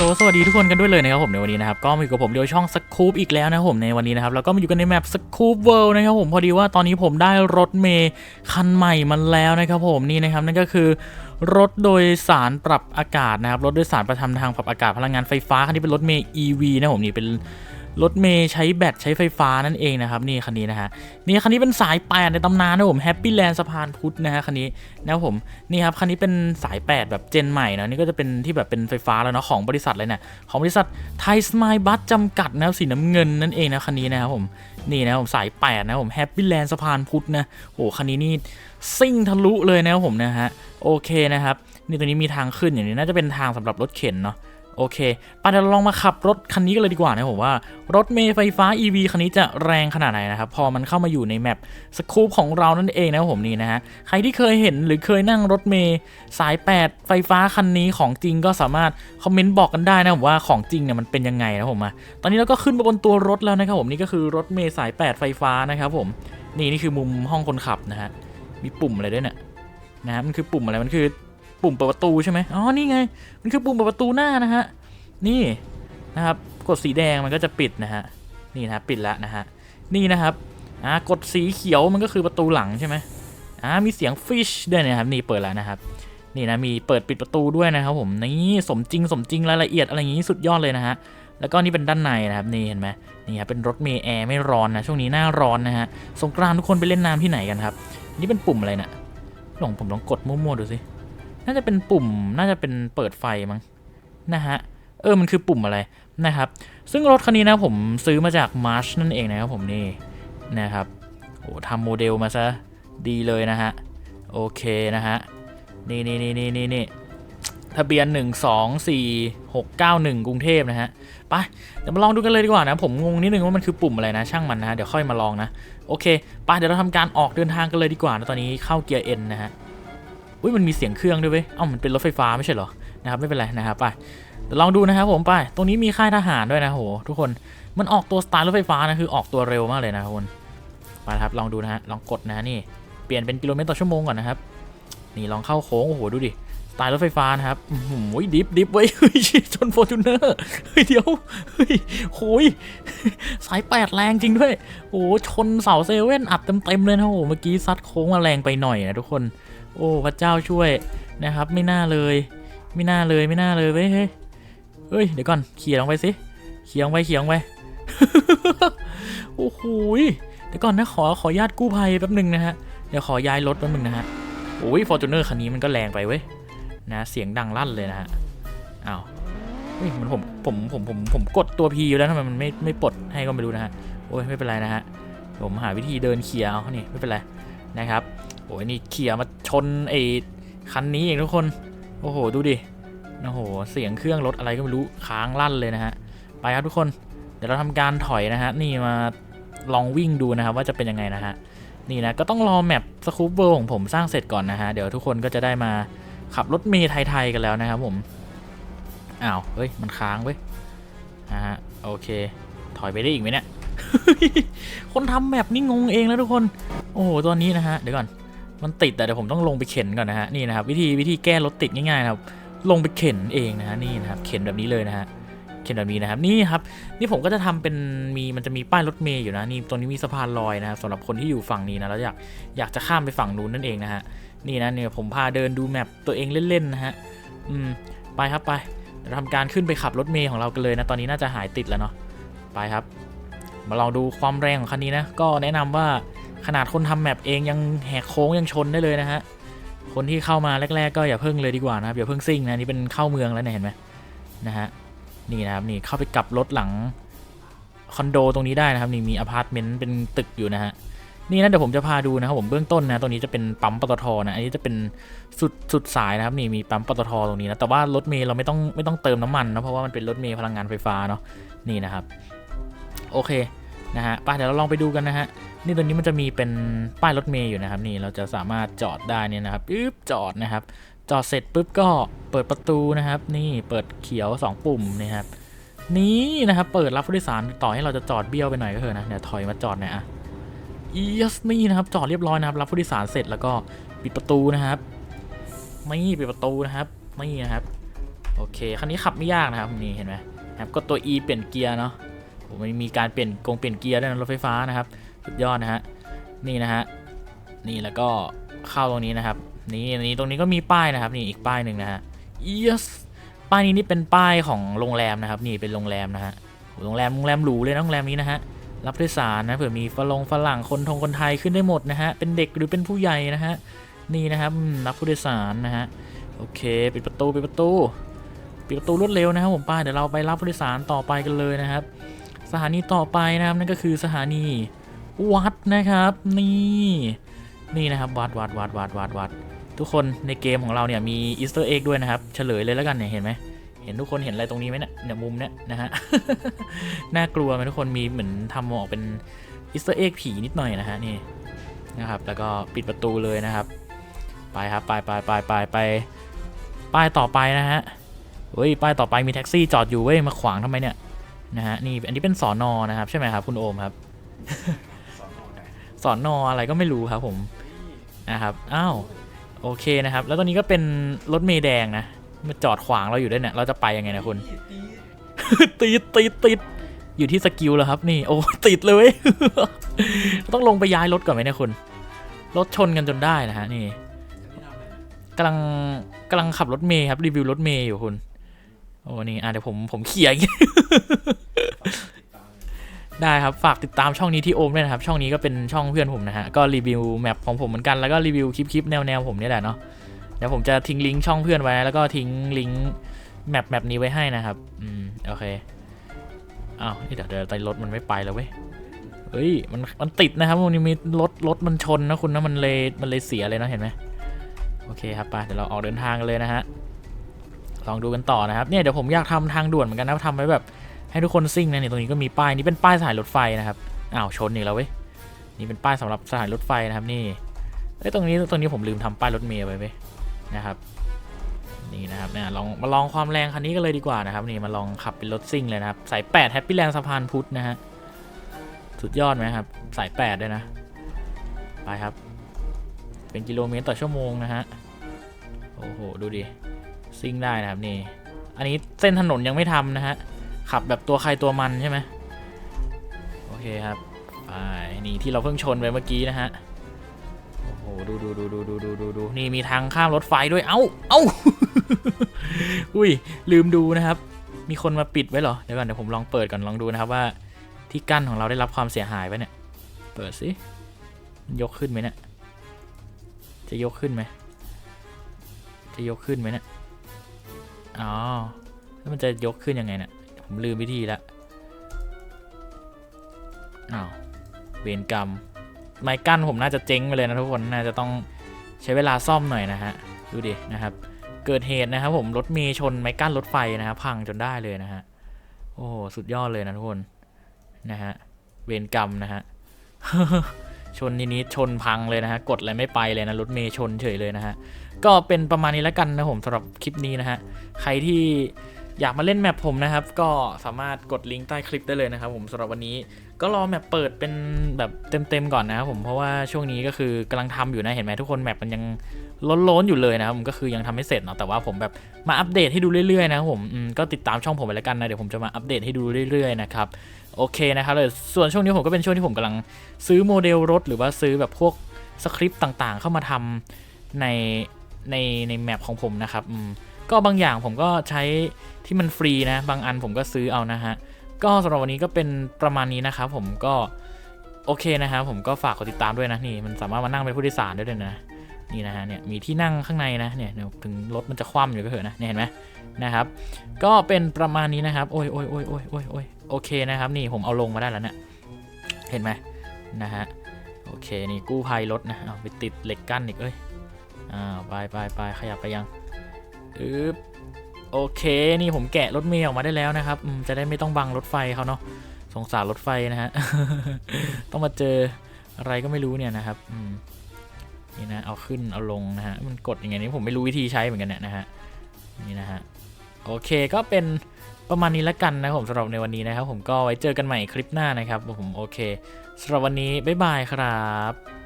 โหลสวัสดีทุกคนกันด้วยเลยนะครับผมในวันนี้นะครับก็มาอยู่กับผมเดียวช่องสกู๊ปอีกแล้วนะครับผมในวันนี้นะครับแล้วก็มาอยู่กันในแมปสกู๊ปเวิลด์นะครับผมพอดีว่าตอนนี้ผมได้รถเมย์คันใหม่มาแล้วนะครับผมนี่นะครับนั่นก็คือรถโดยสารปรับอากาศนะครับรถโดยสารประจำทางปรับอากาศพลังงานไฟฟ้าคันนี้เป็นรถเมย์ EV นะผมนี่เป็น รถเมย์ใช้แบตใช้ไฟฟ้านั่นเองนะครับนี่คันนี้นะฮะนี่คันนี้เป็นสายแปดในตำนานนะผมแฮปปี้แลนด์สะพานพุทธนะฮะคันนี้นะครับผมนี่ครับคันนี้เป็นสาย8แบบเจนใหม่นะนี่ก็จะเป็นที่แบบเป็นไฟฟ้าแล้วเนาะของบริษัทเลยนะของบริษัทไทยสมายบัสจำกัดนะครับสีน้ำเงินนั่นเองนะคันนี้นะครับผมนี่นะผมสาย8นะผมแฮปปี้แลนด์สะพานพุทธนะโอ้คันนี้นี่ซิ่งทะลุเลยนะครับผมนะฮะโอเคนะครับนี่ตัวนี้มีทางขึ้นอย่างนี้น่าจะเป็นทางสำหรับรถเข็นเนาะ โอเคไปเดี๋ยวเราลองมาขับรถคันนี้กันเลยดีกว่านะผมว่ารถเมล์ไฟฟ้า EV คันนี้จะแรงขนาดไหนนะครับ พอมันเข้ามาอยู่ในแมปสคูปของเรานั่นเองนะครับผมนี่นะฮะ ใครที่เคยเห็นหรือเคยนั่งรถเมล์สาย 8 ไฟฟ้าคันนี้ของจริงก็สามารถคอมเมนต์บอกกันได้นะผมว่าของจริงเนี่ยมันเป็นยังไงนะผมอะตอนนี้เราก็ขึ้นมาบนตัวรถแล้วนะครับผมนี่ก็คือรถเมล์สาย 8 ไฟฟ้านะครับผมนี่นี่คือมุมห้องคนขับนะฮะมีปุ่มอะไรด้วยเนี่ยนะฮะมันคือปุ่มอะไรมันคือ ปุ่มเปิดประตูใช่ไหมอ๋อ นี่ไง มันคือปุ่มเปิดประตูหน้านะฮะ นี่นะครับ กดสีแดงมันก็จะปิดนะฮะ นี่นะปิดแล้วนะฮะ นี่นะครับ อ่า กดสีเขียวมันก็คือประตูหลังใช่ไหมอ่า มีเสียงฟิชด้วยนะครับ นี่เปิดแล้วนะครับ นี่นะ มีเปิดปิดประตูด้วยนะครับผม นี่สมจริงสมจริงรายละเอียดอะไรอย่างนี้สุดยอดเลยนะฮะ แล้วก็นี่เป็นด้านในนะครับ นี่เห็นไหมนี่ครับเป็นรถเมล์แอร์ไม่ร้อนนะ ช่วงนี้หน้าร้อนนะฮะ สงกรานต์ทุกคนไปเล่นน้ำที่ไหนกันครับ นี่เป็นปุ่มอะไรนะ่ะลองผมลองกดมั่วๆดูสิ น่าจะเป็นปุ่ม น่าจะเป็นเปิดไฟมั้งนะฮะ เออ มันคือปุ่มอะไรนะครับ ซึ่งรถคันนี้นะผมซื้อมาจาก March นั่นเองนะครับผมนี่นะครับ โอ้ทำโมเดลมาซะดีเลยนะฮะ โอเคนะฮะ นี่นี่นี่นี่นี่นี่ทะเบียน 1 2 4 6 9 1 กรุงเทพนะฮะ ไป เดี๋ยวมาลองดูกันเลยดีกว่านะ ผมงงนิดนึงว่ามันคือปุ่มอะไรนะ ช่างมันนะฮะเดี๋ยวค่อยมาลองนะ โอเค ไป เดี๋ยวเราทำการออกเดินทางกันเลยดีกว่านะ ตอนนี้เข้าเกียร์ N นะฮะ อุ้ยมันมีเสียงเครื่องด้วยเว้ยเอ้ามันเป็นรถไฟฟ้าไม่ใช่เหรอนะครับไม่เป็นไรนะครับไปลองดูนะครับผมไปตรงนี้มีค่ายทหารด้วยนะโหทุกคนมันออกตัวสไตล์รถไฟฟ้านะคือออกตัวเร็วมากเลยนะครับคนไปครับลองดูนะฮะลองกดนะฮะนี่เปลี่ยนเป็นกิโลเมตรต่อชั่วโมงก่อนนะครับนี่ลองเข้าโค้งโอ้โหดูดิสไตล์รถไฟฟ้านะครับโอ้โหดิฟดิฟไว้ยเฮ้ยชนฟอร์จูเนอร์เฮ้ยเดี๋ยวเฮ้ยโหยสายแปดแรงจริงด้วยโอ้ชนเสาเซเว่นอัดเต็มๆเลยนะโอ้โหเมื่อกี้ซัดโค้งมาแรงไปหน่อยนะทุกคน โอ้พระเจ้าช่วยนะครับ ไม่น่าเลย ไม่น่าเลยไม่น่าเลยเว้ยเฮ้ยเฮ้ยเดี๋ยวก่อนเขี่ยลงไปสิเขี่ยลงไปเขี่ยลงไปโอ้โหเดี๋ยวก่อนนะขอขอญาตกู้ภัยแป๊บหนึ่งนะฮะเดี๋ยวขอย้ายรถแป๊บหนึ่งนะฮะโอ้ยฟอร์จูเนอร์คันนี้มันก็แรงไปเว้ยนะเสียงดังลั่นเลยนะฮะอ้าวเฮ้ยมันผมผมผมผมผมกดตัวพีอยู่แล้วทำไมมันไม่ไม่ปลดให้ก็ไม่รู้นะฮะโอ้ยไม่เป็นไรนะฮะผมหาวิธีเดินเขี่ยเอานี่ไม่เป็นไร นะครับโอ้ยนี่เขี่ยมาชนไอ้คันนี้เองทุกคน โอ้โห ดูดิ โอ้โห เสียงเครื่องรถอะไรก็ไม่รู้ค้างลั่นเลยนะฮะ ไปครับทุกคน เดี๋ยวเราทำการถอยนะฮะ นี่มาลองวิ่งดูนะครับว่าจะเป็นยังไงนะฮะ นี่นะ ก็ต้องรอแมปสคูปเวอร์ของผมสร้างเสร็จก่อนนะฮะ เดี๋ยวทุกคนก็จะได้มาขับรถเมล์ไทยๆกันแล้วนะครับผม อ้าว เฮ้ย มันค้างเว้ย นะฮะ โอเค ถอยไปได้อีกไหมเนี่ย คนทำแมปนี่งงเองแล้วทุกคน โอ้โหตอนนี้นะฮะ เดี๋ยวก่อน มันติดแต่เดี๋ยวผมต้องลงไปเข็นก่อนนะฮะ นี่นะครับวิธีวิธีแก้รถติดง่ายๆครับ ลงไปเข็นเองนะฮะ นี่นะครับ เข็นแบบนี้เลยนะฮะ เข็นแบบนี้นะครับ นี่ครับ นี่ผมก็จะทำเป็นมีมันจะมีป้ายรถเมย์อยู่นะ นี่ตรงนี้มีสะพานลอยนะครับสำหรับคนที่อยู่ฝั่งนี้นะ แล้วอยากอยากจะข้ามไปฝั่งนู้นนั่นเองนะฮะ นี่นะเนี่ยผมพาเดินดูแมปตัวเองเล่นๆนะฮะ อืม ไปครับไปเดี๋ยวทำการขึ้นไปขับรถเมย์ของเรากันเลยนะ ตอนนี้น่าจะหายติดแล้วเนาะ ไปครับ มาลองดูความแรงของคันนี้นะ ก็แนะนำว่าขนาดคนทำแมปเองยังแหกโค้งยังชนได้เลยนะฮะ คนที่เข้ามาแรก ๆ ก็อย่าเพิ่งเลยดีกว่านะครับอย่าเพิ่งซิ่งนะนี่เป็นเข้าเมืองแล้วเนี่ยเห็นไหมนะฮะนี่นะครับนี่เข้าไปกลับรถหลังคอนโดตรงนี้ได้นะครับนี่มีอพาร์ตเมนต์เป็นตึกอยู่นะฮะนี่นะเดี๋ยวผมจะพาดูนะครับผมเบื้องต้นนะตรงนี้จะเป็นปั๊มปตทนะอันนี้จะเป็นสุดสุดสายนะครับนี่มีปั๊มปตทตรงนี้นะแต่ว่ารถเมล์เราไม่ต้องไม่ต้องเติมน้ำมันนะเพราะว่ามันเป็นรถเมล์พลังงานไฟฟ้าเนาะนี่นะครับโอเค นะฮะไปเดี๋ยวเราลองไปดูกันนะฮะนี่ตัวนี้มันจะมีเป็นป้ายรถเมย์อยู่นะครับนี่เราจะสามารถจอดได้นี่นะครับปึ๊บจอดนะครับ จอดเสร็จปุ๊บก็เปิดประตูนะครับ นี่เปิดเขียว 2 ปุ่มนะครับนี่นะครับเปิดรับผู้โดยสารต่อให้เราจะจอดเบี้ยวไปหน่อยก็เถอะนะเดี๋ยวถอยมาจอดหน่อยอะยัสนี่นะครับจอดเรียบร้อยนะครับรับผู้โดยสารเสร็จแล้วก็ปิดประตูนะครับนี่ปิดประตูนะครับนี่นะครับโอเคคันนี้ขับไม่ยากนะครับนี่เห็นไหมครับกดตัว E เปลี่ยนเกียร์เนาะ มันมีการเปลี่ยนกงเปลี่ยนเกียร์ด้วยนะรถไฟฟ้านะครับ สุดยอดนะฮะ นี่นะฮะ นี่แล้วก็เข้าตรงนี้นะครับ นี่นี่ตรงนี้ก็มีป้ายนะครับนี่อีกป้ายหนึ่งนะฮะ yes ป้ายนี้นี่เป็นป้ายของโรงแรมนะครับ นี่เป็นโรงแรมนะฮะโรงแรมโรงแรมหรูเลยนะโรงแรมนี้นะฮะรับผู้โดยสารนะเผื่อมีฝรงฝรั่งคนทงคนไทยขึ้นได้หมดนะฮะเป็นเด็กหรือเป็นผู้ใหญ่นะฮะนี่นะครับรับผู้โดยสารนะฮะโอเคปิดประตูปิดประตูปิดประตูรวดเร็วนะครับผมป้าเดี๋ยวเราไปรับผู้โดยสารต่อไปกันเลยนะครับ สถานีต่อไปนะครับนั่นก็คือสถานีวัดนะครับนี่นี่นะครับวัดวัดวัดวัดวัดวัดทุกคนในเกมของเราเนี่ยมีอีสเตอร์เอ็กด้วยนะครับ เฉลยเลยแล้วกันเนี่ยเห็นไหมเห็นทุกคนเห็นอะไรตรงนี้ไหมเนี่ยเนี่ยมุมเนี่ยนะฮะน่ากลัวไหมทุกคนมีเหมือนทำออกเป็นอีสเตอร์เอ็กผีนิดหน่อยนะฮะนี่นะครับแล้วก็ปิดประตูเลยนะครับ ไปครับไปไปไปไปไปป้ายต่อไปนะฮะเฮ้ยป้ายต่อไปมีแท็กซี่จอดอยู่เว้ยมาขวางทำไมเนี่ย นะฮะนี่อันนี้เป็นสอนอนะครับ ใช่ไหมครับ คุณโอมครับ สอนออะไรก็ไม่รู้ครับผมนะครับอ้าวโอเคนะครับ แล้วตอนนี้ก็เป็นรถเมล์แดงนะมาจอดขวางเราอยู่ด้วยเนี่ยเราจะไปยังไงนะคุณติดติดติดอยู่ที่สกิลแล้วครับ นี่โอ้ติดเลยเว้ยต้องลงไปย้ายรถก่อนไหมเนี่ยคุณรถชนกันจนได้นะฮะนี่กำลังกำลังขับรถเมย์ครับรีวิวรถเมย์อยู่คุณโอ้นี่อะเดี๋ยวผมผมเขี่ยร์ ได้ครับ ฝากติดตามช่องนี้ที่โอมด้วยนะครับ ช่องนี้ก็เป็นช่องเพื่อนผมนะฮะ ก็รีวิวแมปของผมเหมือนกัน แล้วก็รีวิวคลิปๆแนวๆผมนี่แหละเนาะ เดี๋ยวผมจะทิ้งลิงก์ช่องเพื่อนไว้ แล้วก็ทิ้งลิงก์แมปแมปนี้ไว้ให้นะครับ อืม โอเค อ้าว นี่เดี๋ยวเดี๋ยวแต่รถมันไม่ไปแล้วเว้ย เฮ้ย มันมันติดนะครับมันมีรถรถมันชนนะคุณนะ มันเลยมันเลยเสียเลยนะเห็นไหมโอเคครับไปเดี๋ยวเราออกเดินทางกันเลยนะฮะ ลองดูกันต่อนะครับ เนี่ยเดี๋ยวผมอยากทำทางด่วนเหมือนกันนะทำไว้แบบ ให้ทุกคนซิ่งนะนี่ตรงนี้ก็มีป้ายนี่เป็นป้ายสถายรถไฟนะครับอ้าวชนอีกแล้วเว้ยนี่เป็นป้ายสำหรับสถานรถไฟนะครับนี่เอ้ยตรงนี้ตรงนี้ผมลืมทำป้ายรถเมล์ไปเว้ยนะครับนี่นะครับเนี่ยลองมาลองความแรงคันนี้กันเลยดีกว่านะครับนี่มาลองขับเป็นรถซิ่งเลยนะครับสาย8แฮปปี้แลนด์สะพานพุทธนะฮะสุดยอดไหมครับสาย8ด้วยนะไปครับ เป็นกิโลเมตรต่อชั่วโมงนะฮะโอ้โหดูดิซิ่งได้นะครับนี่ อันนี้เส้นถนนยังไม่ทำนะฮะ ขับแบบตัวใครตัวมันใช่ไหมโอเคครับไปนี่ที่เราเพิ่งชนไปเมื่อกี้นะฮะโอ้โหดูดูดูดูดูดูดูดูนี่มีทางข้ามรถไฟด้วยเอ้าเอ้าอุ้ยลืมดูนะครับ มีคนมาปิดไว้เหรอเดี๋ยวก่อนเดี๋ยวผมลองเปิดก่อนลองดูนะครับว่า ที่กั้นของเราได้รับความเสียหายไหมเนี่ยเปิดสิมันยกขึ้นไหมเนี่ยจะยกขึ้นไหมจะยกขึ้นไหมเนี่ยอ๋อแล้วมันจะยกขึ้นยังไงเนี่ย ผมลืมวิธีละอ้าวเวรกรรม ไม้กั้นผมน่าจะเจ๊งไปเลยนะทุกคน น่าจะต้องใช้เวลาซ่อมหน่อยนะฮะ ดูดินะครับ เกิดเหตุนะครับผมรถเมย์ชนไม้กั้นรถไฟนะฮะพังจนได้เลยนะฮะ โอ้โหสุดยอดเลยนะทุกคนนะฮะ เวรกรรมนะฮะ ชนทีนี้ชนพังเลยนะฮะ กดอะไรไม่ไปเลยนะรถเมย์ชนเฉยเลยนะฮะ ก็เป็นประมาณนี้แล้วกันนะผมสำหรับคลิปนี้นะฮะ ใครที่ อยากมาเล่นแมปผมนะครับ ก็สามารถกดลิงก์ใต้คลิปได้เลยนะครับผมสำหรับวันนี้ก็รอแมปเปิดเป็นแบบเต็มๆก่อนนะครับผมเพราะว่าช่วงนี้ก็คือกำลังทำอยู่นะเห็นไหมทุกคนแมปมันยังล้นๆอยู่เลยนะครับผมก็คือยังทำไม่เสร็จเนาะแต่ว่าผมแบบมาอัปเดตให้ดูเรื่อยๆนะครับผมอืมก็ติดตามช่องผมไปแล้วกันนะเดี๋ยวผมจะมาอัปเดตให้ดูเรื่อยๆนะครับโอเคนะครับเลยส่วนช่วงนี้ผมก็เป็นช่วงที่ผมกำลังซื้อโมเดลรถหรือว่าซื้อแบบพวกสคริปต์ต่างๆ เข้ามาทำในในในแมปของผมนะครับอืม ก็บางอย่างผมก็ใช้ที่มันฟรีนะ บางอันผมก็ซื้อเอานะฮะ ก็สำหรับวันนี้ก็เป็นประมาณนี้นะครับผมก็โอเคนะครับผมก็ฝากกดติดตามด้วยนะนี่มันสามารถมานั่งเป็นผู้โดยสารได้ด้วยนะนี่นะฮะเนี่ยมีที่นั่งข้างในนะเนี่ยถึงรถมันจะคว่ำอยู่ก็เถอะนะเนี่ยเห็นไหมนะครับ ก็เป็นประมาณนี้นะครับ โอ้ยโอ้ยโอ้ยโอ้ยโอ้ยโอ้ยโอเคนะครับ นี่ผมเอาลงมาได้แล้วเนี่ยเห็นไหมนะฮะโอเคนี่กู้ภัยรถนะเอาไปติดเหล็กกั้นอีกเอ้ยอ่าไปไปไปขยับไปยัง อึ๊บโอเค นี่ผมแกะรถเมล์ออกมาได้แล้วนะครับจะได้ไม่ต้องบังรถไฟเขาเนาะสงสารรถไฟนะฮะ ต้องมาเจออะไรก็ไม่รู้เนี่ยนะครับนี่นะ เอาขึ้นเอาลงนะฮะ มันกดยังไงนี่ผมไม่รู้วิธีใช้เหมือนกันเนี่ยนะฮะ นี่นะฮะ โอเคก็เป็นประมาณนี้ละกันนะครับผมสำหรับในวันนี้นะครับ ผมก็ไว้เจอกันใหม่คลิปหน้านะครับ ผมโอเคสำหรับวันนี้บ๊ายบายครับ